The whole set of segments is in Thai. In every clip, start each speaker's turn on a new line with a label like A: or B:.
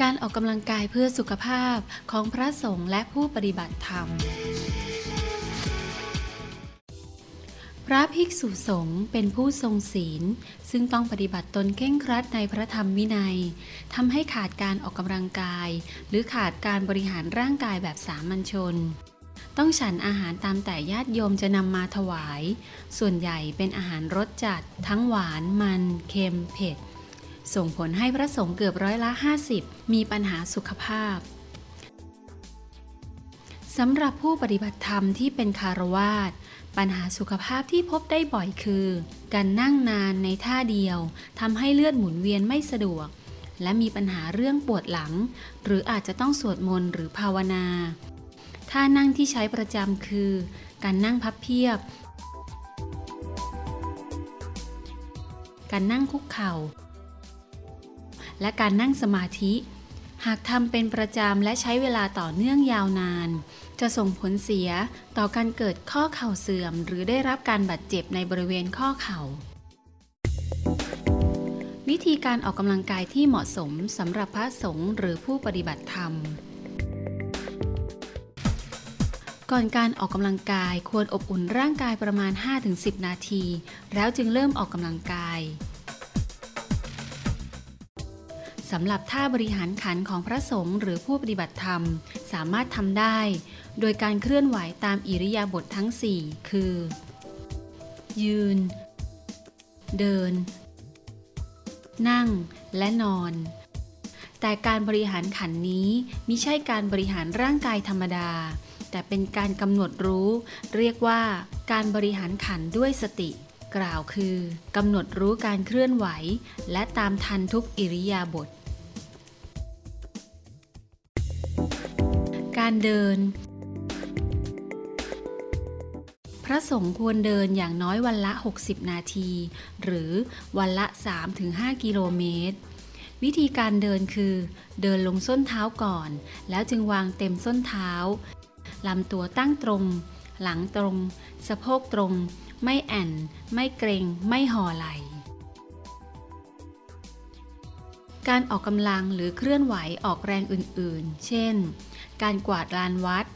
A: การออกกำลังกายเพื่อสุขภาพของพระสงฆ์และผู้ปฏิบัติธรรม พระภิกษุสงฆ์เป็นผู้ทรงศีล ซึ่งต้องปฏิบัติตนเข่งครัดในพระธรรมวินัยทำให้ขาดการออกกำลังกาย หรือขาดการบริหารร่างกายแบบสามัญชน ต้องฉันอาหารตามแต่ญาติโยมจะนำมาถวาย ส่วนใหญ่เป็นอาหารรสจัด ทั้งหวานมัน เค็ม เผ็ด ส่งผลให้พระสงฆ์เกือบร้อยละ 50 มีปัญหาสุขภาพสำหรับผู้ปฏิบัติธรรมที่เป็นคารวาสปัญหาสุขภาพที่พบได้บ่อยคือ การนั่งนานในท่าเดียวทำให้เลือดหมุนเวียนไม่สะดวก และมีปัญหาเรื่องปวดหลัง หรืออาจจะต้องสวดมนต์หรือภาวนา ท่านั่งที่ใช้ประจำคือ การนั่งพับเพียบ การนั่งคุกเข่า และการนั่งสมาธิ หากทำเป็นประจำและใช้เวลาต่อเนื่องยาวนาน จะส่งผลเสียต่อการเกิดข้อเข่าเสื่อม หรือได้รับการบาดเจ็บในบริเวณข้อเข่า วิธีการออกกำลังกายที่เหมาะสมสำหรับพระสงฆ์หรือผู้ปฏิบัติธรรมก่อนการออกกำลังกายควรอบอุ่นร่างกายประมาณ 5-10 นาที แล้วจึงเริ่มออกกำลังกาย สำหรับท่าบริหารขันของพระสงฆ์หรือผู้ปฏิบัติธรรม สามารถทำได้ โดยการเคลื่อนไหวตามอิริยาบถททั้ง 4 คือ ยืน เดิน นั่งและนอน แต่การบริหารขันนี้มิใช่การบริหารร่างกายธรรมดา แต่เป็นการกำหนดรู้ เรียกว่าการบริหารขันด้วยสติกล่าวคือกำหนดรู้การเคลื่อนไหว และตามทันทุกอิริยาบถ การเดิน พระสงฆ์ควรเดินอย่างน้อยวันละ 60 นาที หรือวันละ 3-5 กิโลเมตร วิธีการเดินคือ เดินลงส้นเท้าก่อน แล้วจึงวางเต็มส้นเท้าลำตัวตั้งตรง หลังตรง สะโพกตรง ไม่แอนไม่เกรง ไม่ห่อไหลการออกกำลังหรือเคลื่อนไหวออกแรงอื่นๆ เช่น การกวาดลานวัด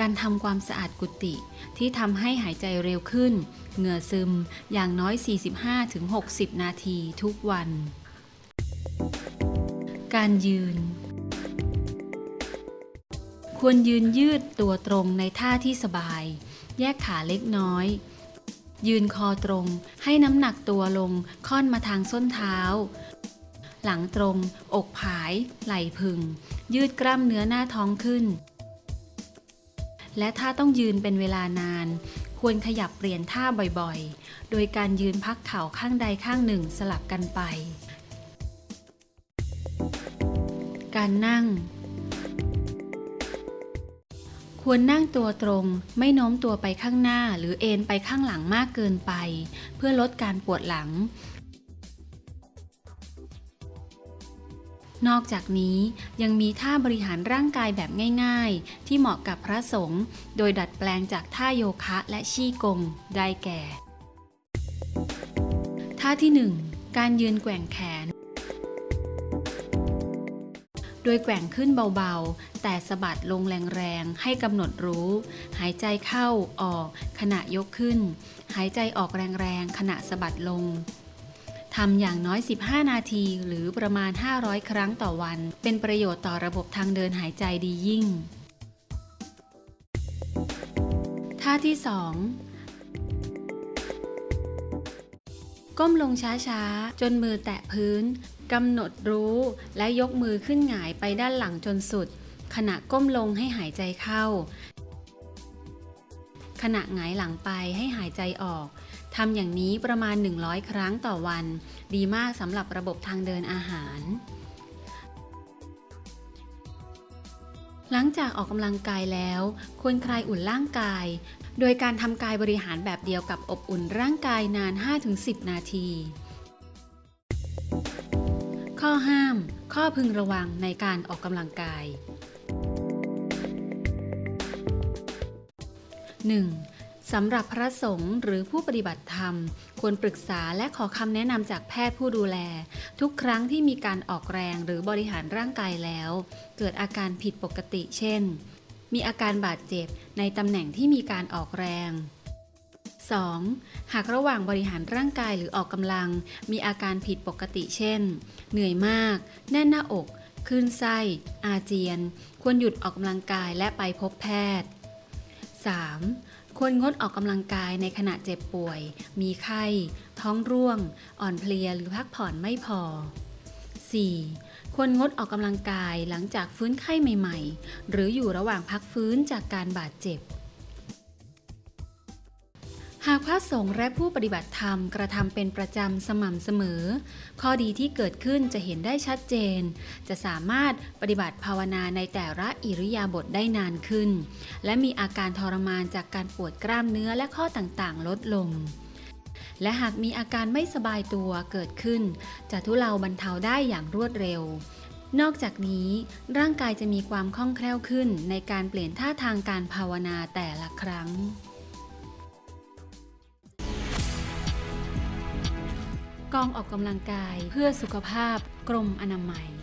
A: การทำความสะอาดกุฏิที่ทำให้หายใจเร็วขึ้น เหงื่อซึมอย่างน้อย 45-60 นาทีทุกวัน การยืน ควรยืนยืดตัวตรงในท่าที่สบาย แยกขาเล็กน้อยยืนคอตรงให้น้ำหนักตัวลงค่อนมาทางส้นเท้า หลังตรง อกผาย ไหล่พึง ยืดกล้ามเนื้อหน้าท้องขึ้น และถ้าต้องยืนเป็นเวลานาน ควรขยับเปลี่ยนท่าบ่อยๆ โดยการยืนพักเข่าข้างใดข้างหนึ่งสลับกันไป การนั่ง ควรนั่งตัวตรง ไม่โน้มตัวไปข้างหน้าหรือเอนไปข้างหลังมากเกินไป เพื่อลดการปวดหลัง นอกจากนี้ยังมีท่าบริหารร่างกายแบบง่ายๆ ที่เหมาะกับพระสงฆ์โดยดัดแปลงจากท่าโยคะและชี่กง ได้แก่ ท่าที่ 1 การยืนแกว่งแขน โดยแกว่งขึ้นเบาๆ แต่สะบัดลงแรงๆ ให้กำหนดรู้ หายใจเข้าออกขณะยกขึ้น หายใจออกแรงๆ ขณะสะบัดลงำอย่างน้อย 15 นาที หรือประมาณ 500 ครั้งต่อวัน เป็นประโยชน์ต่อระบบทางเดินหายใจดียิ่ง ท่าที่ 2 ก้มลงช้าๆ จนมือแตะพื้นกำหนดรู้และยกมือขึ้นหงายไปด้านหลังจนสุด ขณะก้มลงให้หายใจเข้า ขณะหงายหลังไปให้หายใจออก ทำอย่างนี้ประมาณ 100 ครั้งต่อวัน ดีมากสำหรับระบบทางเดินอาหาร หลังจากออกกำลังกายแล้ว ควรคลายอุ่นร่างกาย โดยการทำกายบริหารแบบเดียวกับอบอุ่นร่างกายนาน 5-10 นาที ข้อห้าม ข้อพึงระวังในการออกกำลังกาย 1. สำหรับพระสงฆ์หรือผู้ปฏิบัติธรรม ควรปรึกษาและขอคำแนะนำจากแพทย์ผู้ดูแล ทุกครั้งที่มีการออกแรงหรือบริหารร่างกายแล้ว เกิดอาการผิดปกติเช่น มีอาการบาดเจ็บในตำแหน่งที่มีการออกแรง 2. หากระหว่างบริหารร่างกายหรือออกกำลัง มีอาการผิดปกติเช่น เหนื่อยมาก แน่นหน้าอกคลื่นไส้ อาเจียน ควรหยุดออกกำลังกายและไปพบแพทย์ 3. ควรงดออกกำลังกายในขณะเจ็บป่วย มีไข้ ท้องร่วง อ่อนเพลียหรือพักผ่อนไม่พอ 4. ควรงดออกกำลังกายหลังจากฟื้นไข้ใหม่ ๆ หรืออยู่ระหว่างพักฟื้นจากการบาดเจ็บ ระสงฆ์และผู้ปฏิบัติธรรมกระทำเป็นประจำสม่ำเสมอ ข้อดีที่เกิดขึ้นจะเห็นได้ชัดเจน จะสามารถปฏิบัติภาวนาในแต่ละอิริยาบถได้นานขึ้น และมีอาการทรมานจากการปวดกล้ามเนื้อและข้อต่างๆ ลดลงและหากมีอาการไม่สบายตัวเกิดขึ้น จะทุเลาบรรเทาได้อย่างรวดเร็ว นอกจากนี้ ร่างกายจะมีความคล่องแคล่วขึ้นในการเปลี่ยนท่าทางการภาวนาแต่ละครั้ง กองออกกำลังกายเพื่อสุขภาพกรมอนามัย